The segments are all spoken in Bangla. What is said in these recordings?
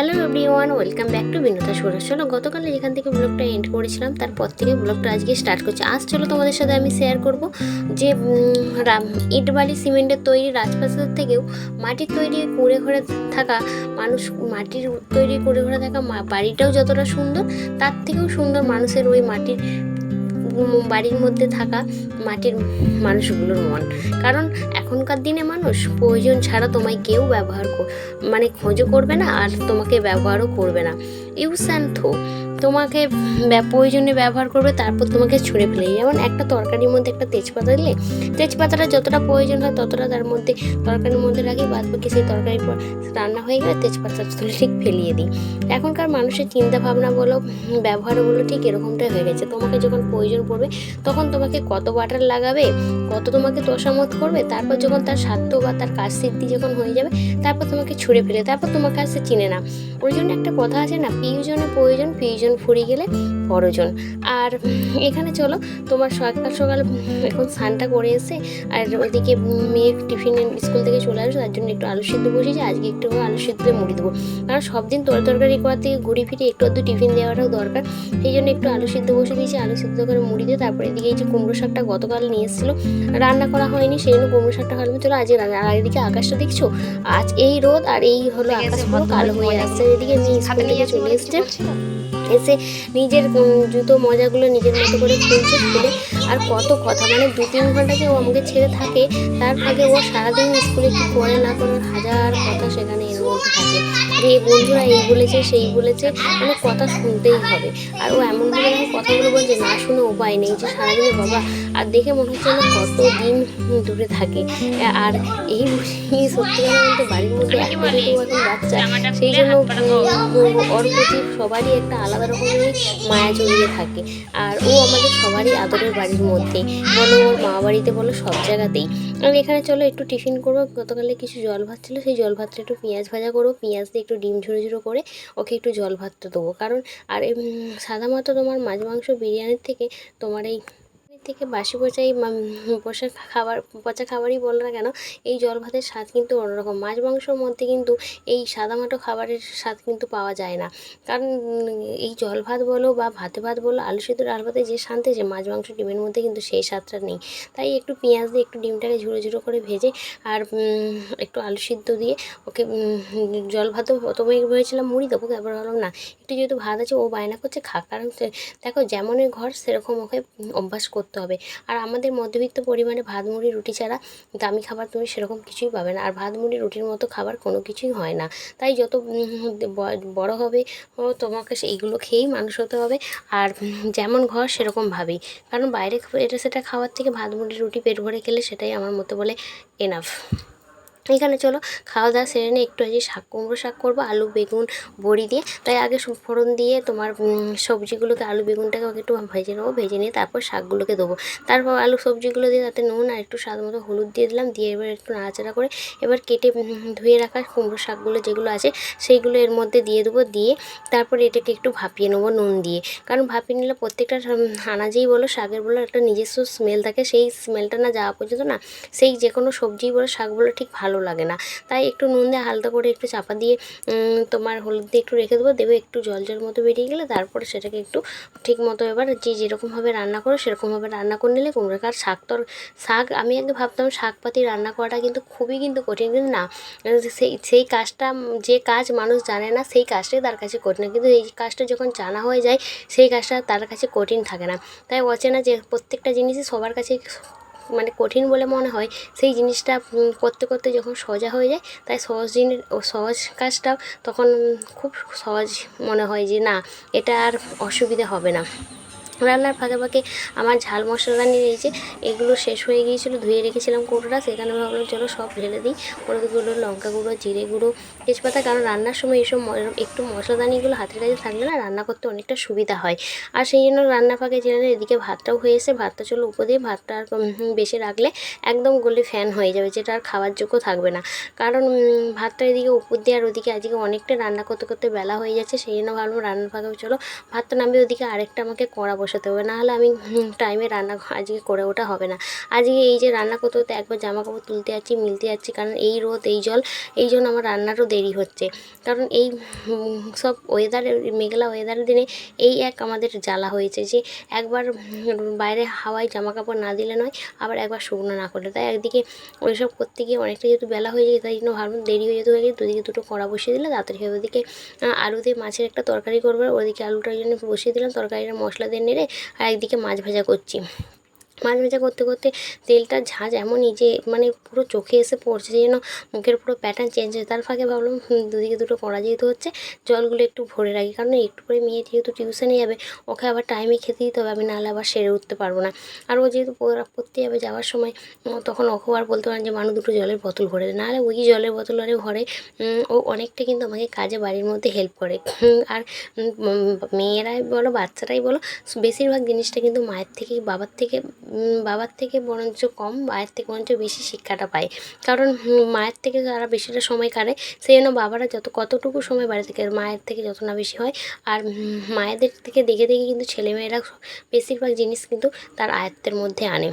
Hello everyone welcome back to বিনোদা Suresh চলো গতকাল যেখান থেকে ব্লগটা এন্ড করেছিলাম, তারপর থেকে ব্লগটা আজকে স্টার্ট করছি। আজ চলো তোমাদের সাথে আমি শেয়ার করব যে ইট বালি সিমেন্টের তৈরি রাজপ্রাসাদ থেকেও মাটির তৈরি করে ঘরে থাকা মানুষ, মাটির তৈরি করে ঘরে থাকা বাড়িটাও যতটা সুন্দর, তার থেকেও সুন্দর মানুষের ওই মাটির বাড়ির মধ্যে থাকা মাটির মানুষগুলোর মন। কারণ এখনকার দিনে মানুষ প্রয়োজন ছাড়া তোমায় কেউ ব্যবহার মানে খোঁজও করবে না আর তোমাকে ব্যবহারও করবে না। ইউস অ্যান্ড থ্রো তোমাকে প্রয়োজনে ব্যবহার করবে, তারপর তোমাকে ছুঁড়ে ফেলে যেমন একটা তরকারির মধ্যে একটা তেজপাতা দিলে, তেজপাতাটা যতটা প্রয়োজন হয় ততটা তার মধ্যে তরকারির মধ্যে রাখি বাদ বাকি সেই তরকারির পর রান্না হয়ে গেলে তেজপাতা তুলে ঠিক ফেলিয়ে দিই। এখনকার মানুষের চিন্তা ভাবনা বলো ব্যবহার বলো, ঠিক এরকমটাই হয়ে গেছে। তোমাকে যখন প্রয়োজন পড়বে, তখন তোমাকে কত বাটার লাগাবে, কত তোমাকে তোষামত করবে, তারপর যখন তার স্বার্থ বা তার কাজ সিদ্ধি যখন হয়ে যাবে, তারপর তোমাকে ছুঁড়ে ফেলে, তারপর তোমার কাছে চিনে না। ওই জন্য একটা কথা আছে না প্রিয়জনে প্রয়োজন প্রিয়জন ফুরিয়ে গেলে পরজন আর এখানে চলো তোমার সকাল সকাল এখন স্নানটা করে এসে আর ওইদিকে উম, মেয়ে টিফিন স্কুল থেকে চলে আসবে তার জন্য একটু আলু সিদ্ধ বসেছি আজকে একটু করে আলু সিদ্ধ মুড়ি দেবো। কারণ সব দিন তর তরকারি করার থেকে ঘুরে ফিরে একটু আধটু টিফিন দেওয়াটাও দরকার। সেই জন্য একটু আলু সিদ্ধ বসে দিয়েছি আলু সিদ্ধ করে মুড়ি দিয়ে তারপরে এদিকে এই যে কুমড়ো শাকটা গতকাল নিয়ে এসেছিল রান্না করা হয়নি সেই জন্য কুমড়ো শাকটা হলো চলো আজকে রান্না আর এদিকে আকাশটা দেখছ? আজ এই রোদ আর এই হলো আকাশ কালো হয়ে আসছে এদিকে মেয়ে স্কুল থেকে চলে এসছে। এসে নিজের জুতো মজাগুলো নিজের মতো করে খুলছে খুলে আর কত কথা। মানে দু তিন ঘণ্টা যে ও আমাকে ছেড়ে থাকে, তার আগে ও সারাদিন স্কুলে কি করে না করে হাজার কথা সেখানে এর মধ্যে থাকে। যে এই বন্ধুরা এই বলেছে, সেই বলেছে মানে কথা শুনতেই হবে। আর ও এমনভাবে যখন কথাগুলো বলছে, না শুনে উপায় নেই যে সারাদিনের বাবা। আর দেখে মনে হচ্ছে না কত দিন দূরে থাকে। আর এই সত্যি কথা বলতে বাড়ির মধ্যে এখন বাচ্চা, সেই জন্য ওর প্রতি সবারই একটা আলাদা রকমের মায়া জড়িয়ে থাকে। আর ও আমাদের সবারই আদরের বাড়ির মধ্যে। বলো ওর মা বাড়িতে বলো সব জায়গাতেই। আর এখানে চলো একটু টিফিন করব। গতকালে কিছু জল ভাত ছিল, সেই জল ভাতটা একটু পেঁয়াজ ভাজা করব। পেঁয়াজ দিয়ে একটু ডিম ঝুড়ো ঝুড়ো করে ওকে একটু জল ভাতটা দেবো। কারণ, আর সাধারণত তোমার মাছ মাংস বিরিয়ানির থেকে তোমার এই থেকে বাসি পচাই পচা খাবার, পচা খাবারই বল না কেন, এই জল ভাতের স্বাদ কিন্তু অন্যরকম। মাছ মাংসর মধ্যে কিন্তু এই সাদামাটো খাবারের স্বাদ কিন্তু পাওয়া যায় না। কারণ এই জল ভাত বলো বা ভাতে ভাত বলো, আলু সিদ্ধ ডাল ভাতে যে শান্তি যে মাছ মাংস ডিমের মধ্যে কিন্তু সেই স্বাদটা নেই। তাই একটু পেঁয়াজ দিয়ে একটু ডিমটাকে ঝুড়ো ঝুড়ো করে ভেজে আর একটু আলু সিদ্ধ দিয়ে ওকে জল ভাতও প্রথমে ভেবেছিলাম মুড়ি দেবো, তারপর ভাবলাম না, একটু যেহেতু ভাত আছে ও বায়না করছে খা কারণ দেখো যেমনের ঘর সেরকম ওকে অভ্যাস করতে হবে। আর আমাদের মধ্যবিত্ত পরিমাণে ভাত, মুড়ি, রুটি ছাড়া দামি খাবার তুমি সেরকম কিছুই পাবে না। আর ভাত, মুড়ি, রুটির মতো খাবার কোনো কিছুই হয় না। তাই যত বড় হবে তোমাকে এইগুলো খেয়েই মানুষ হতে হবে। আর যেমন ঘর সেরকম ভাবেই কারণ বাইরে এটা সেটা খাওয়ার থেকে ভাত, মুড়ি, রুটি, পেট ভরে খেলে সেটাই আমার মতো বলে এনাফ এখানে চলো, খাওয়া দাওয়া সেরে নিয়ে একটু আজকে শাক কুমড়ো শাক করব, আলু, বেগুন, বড়ি দিয়ে। তাই আগে ফোড়ন দিয়ে তোমার সবজিগুলোকে, আলু, বেগুনটাকে একটু ভেজে নেব, ভেজে নিয়ে তারপর শাকগুলোকে দেবো। তারপর আলু, সবজিগুলো দিয়ে তাতে নুন আর একটু স্বাদ মতো হলুদ দিয়ে দিলাম, দিয়ে এবার একটু নাড়াচাড়া করে এবার কেটে ধুয়ে রাখা কুমড়ো শাকগুলো যেগুলো আছে, সেইগুলো এর মধ্যে দিয়ে দেবো, দিয়ে তারপরে এটাকে একটু ভাপিয়ে নেব নুন দিয়ে। কারণ ভাপিয়ে নিলে প্রত্যেকটা আনাজেই বলো, শাকের বলো, একটা নিজস্ব স্মেল থাকে। সেই স্মেলটা না যাওয়া পর্যন্ত না, সেই যে কোনো সবজি বলো, শাক বলো, ঠিক ভালো লাগে না। তাই একটু নুন দিয়ে হালকা করে একটু চাপা দিয়ে তোমার হলুদ দিয়ে একটু রেখে দেবো। দেবে একটু জল জল মতো বেরিয়ে গেলে তারপরে সেটাকে একটু ঠিক মতো এবার যে যেরকমভাবে রান্না করো সেরকমভাবে রান্না করে নিলে কুমড়ো কার শাক তো শাক আমি আগে ভাবতাম শাক পাতি রান্না করাটা কিন্তু খুবই কিন্তু কঠিন, কিন্তু না। সেই সেই কাজটা, যে কাজ মানুষ জানে না সেই কাজটাই তার কাছে কঠিন। কিন্তু এই কাজটা যখন জানা হয়ে যায় সেই কাজটা তার কাছে কঠিন থাকে না। তাই অচেনা যে প্রত্যেকটা জিনিসই সবার কাছে মানে কঠিন বলে মনে হয়, সেই জিনিসটা করতে করতে যখন সোজা হয়ে যায়, তাই সহজ জিনিস সহজ কাজটাও তখন খুব সহজ মনে হয় যে না, এটা আর অসুবিধে হবে না। রান্নার ফাঁকে ফাঁকে আমার ঝাল মশলা নিয়ে এই এগুলো শেষ হয়ে গিয়েছিল, ধুয়ে রেখেছিলাম কৌটোটা সেখানে ভাবলাম, চলো সব ঢেলে দিই। হলুদ গুঁড়ো লঙ্কা গুঁড়ো, জিরে গুঁড়ো, তেজপাতা। কারণ রান্নার সময় এইসব ম- একটু মশলাদানিগুলো হাতের কাছে থাকলে না রান্না করতে অনেকটা সুবিধা হয়। আর সেই জন্য রান্না ফাঁকে জেনে এদিকে ভাতটাও হয়ে এসে ভাতটা চলো উপর দিয়ে ভাতটা আর বেশি রাখলে একদম গলে ফ্যান হয়ে যাবে, যেটা আর খাওয়ার যোগ্য থাকবে না। কারণ ভাতটা এদিকে উপর দিয়ে আর ওদিকে আজকে অনেকটা রান্না করতে করতে বেলা হয়ে যাচ্ছে। সেই জন্য ভাবলাম রান্নার ফাঁকে চলো, ভাতটা নামিয়ে ওদিকে আরেকটা আমাকে কড়া বসাতে হবে, নাহলে আমি টাইমে রান্না আজকে করে ওটা হবে না। আজকে এই যে রান্না করতে হতে একবার জামা কাপড় তুলতে যাচ্ছি, মিলতে যাচ্ছি, কারণ এই রোদ, এই জল, এই জন্য আমার রান্নারও দেরি হচ্ছে। কারণ এই সব ওয়েদারের মেঘলা ওয়েদারের দিনে এই এক আমাদের জ্বালা হয়েছে যে, একবার বাইরে হাওয়ায় জামা কাপড় না দিলে নয়, আবার একবার শুকনো না করলে। তাই একদিকে ওইসব করতে গিয়ে অনেকটা যেহেতু বেলা হয়ে যায় তাই জন্য ভাবলাম দেরি হয়ে যেতে হয়ে গেছে দুদিকে দুটো কড়া বসিয়ে দিলে তাড়াতাড়ি হবে ওদিকে আলু দিয়ে মাছের একটা তরকারি করব, ওদিকে আলুটার জন্য বসিয়ে দিলাম, তরকারিটা মশলা দিয়ে নেড়ে আর একদিকে মাছ ভাজা করছি। মাছ ভাজা করতে করতে তেলটার ঝাঁজ এমনই যে মানে পুরো চোখে এসে পড়ছে, যেন মুখের পুরো প্যাটার্ন চেঞ্জ হয়ে তার ফাঁকে ভাবলাম দুদিকে দুটো কড়া যেহেতু হচ্ছে, জলগুলো একটু ভরে রাখি। কারণ একটু করে মেয়ে যেহেতু টিউশনে যাবে, ওকে আবার টাইমে খেতে দিতে হবে, আমি নাহলে আবার সেরে উঠতে পারব না। আর ও যেহেতু পড়া- পড়তে যাবে যাওয়ার সময় তখন ওকেও আর বলতে পারেন যে মানুষ দুটো জলের বোতল ভরে দে। নাহলে ওই জলের বোতল আরে ভরে ও অনেকটা কিন্তু আমাকে কাজে বাড়ির মধ্যে হেল্প করে। আর মেয়েরাই বলো, বাচ্চারাই বলো, বেশিরভাগ জিনিসটা কিন্তু মায়ের থেকে বাবার থেকে বাবার থেকে বরঞ্চ কম, মায়ের থেকে বরঞ্চ বেশি শিক্ষাটা পায়। কারণ মায়ের থেকে তারা বেশিটা সময় কাটে সেই জন্য বাবারা যত, কতটুকু সময় বাড়ি থেকে, মায়ের থেকে যত না বেশি হয়। আর মায়েদের থেকে দেখে দেখে কিন্তু ছেলেমেয়েরা বেশিরভাগ জিনিস কিন্তু তার আয়ত্তের মধ্যে আনে।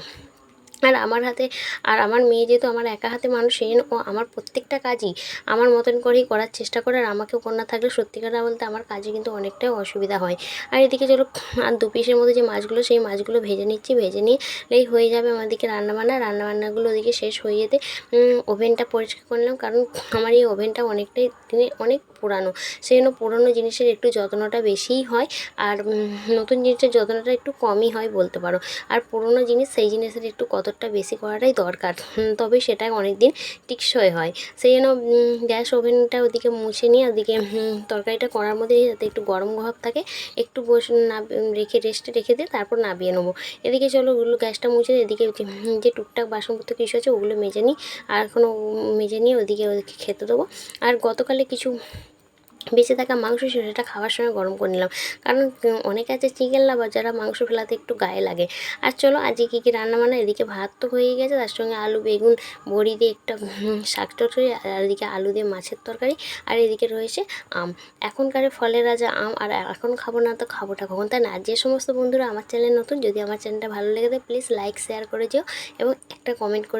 আর আমার হাতে, আর আমার মেয়ে যেহেতু আমার একা হাতে মানুষ, সেই জন্য ও আমার প্রত্যেকটা কাজই আমার মতন করেই করার চেষ্টা করে, আর আমাকেও কন্যা থাকলে সত্যিকার বলতে আমার কাজে কিন্তু অনেকটাই অসুবিধা হয়। আর এদিকে চলো, আর দু পিসের মধ্যে যে মাছগুলো, সেই মাছগুলো ভেজে নিচ্ছি, ভেজে নিলেই হয়ে যাবে আমাদেরকে রান্নাবান্না। রান্নাবান্নাগুলো ওদিকে শেষ হয়ে যেতে ওভেনটা পরিষ্কার করলাম কারণ আমার এই ওভেনটা অনেকটাই দিনে অনেক পুরানো, সেই জন্য পুরনো জিনিসের একটু যত্নটা বেশিই হয়, আর নতুন জিনিসের যত্নটা একটু কমই হয় বলতে পারো। আর পুরনো জিনিস সেই জিনিসের একটু কতটা বেশি করাটাই দরকার। তবে সেটা অনেক দিন টিকসই হয়। সেই জন্য গ্যাস ওভেনটা ওদিকে মুছে নিয়ে, ওদিকে তরকারিটা করার মধ্যে যাতে একটু গরম ভাব থাকে, একটু বসে, না, রেখে রেস্টে রেখে দিয়ে তারপর নাবিয়ে নেব। এদিকে চলো ওগুলো গ্যাসটা মুছে এদিকে যে টুকটাক বাসনপত্র কিছু আছে ওগুলো মেজে নিই, আর এখনও মেজে নিয়ে ওদিকে ওদিকে খেতে দেবো। আর গতকালে কিছু বেঁচে থাকা মাংস সেটা খাওয়ার সময় গরম করে নিলাম। কারণ অনেকে আছে চিকেন লাভার যারা মাংস ফেলাতে একটু গায়ে লাগে। আর চলো, আজকে কী কী রান্না বান্না? এদিকে ভাত তো হয়ে গেছে, তার সঙ্গে আলু, বেগুন, বড়ি দিয়ে একটা শাক তরকারি, আর এদিকে আলু দিয়ে মাছের তরকারি, আর এদিকে রয়েছে আম। এখনকার ফলের রাজা আম, আর এখন খাব না তো খাবোটা কখন? তাই না? যে সমস্ত বন্ধুরা আমার চ্যানেল নতুন, যদি আমার চ্যানেলটা ভালো লেগে থাকে প্লিজ লাইক শেয়ার করে যেও এবং একটা কমেন্ট করে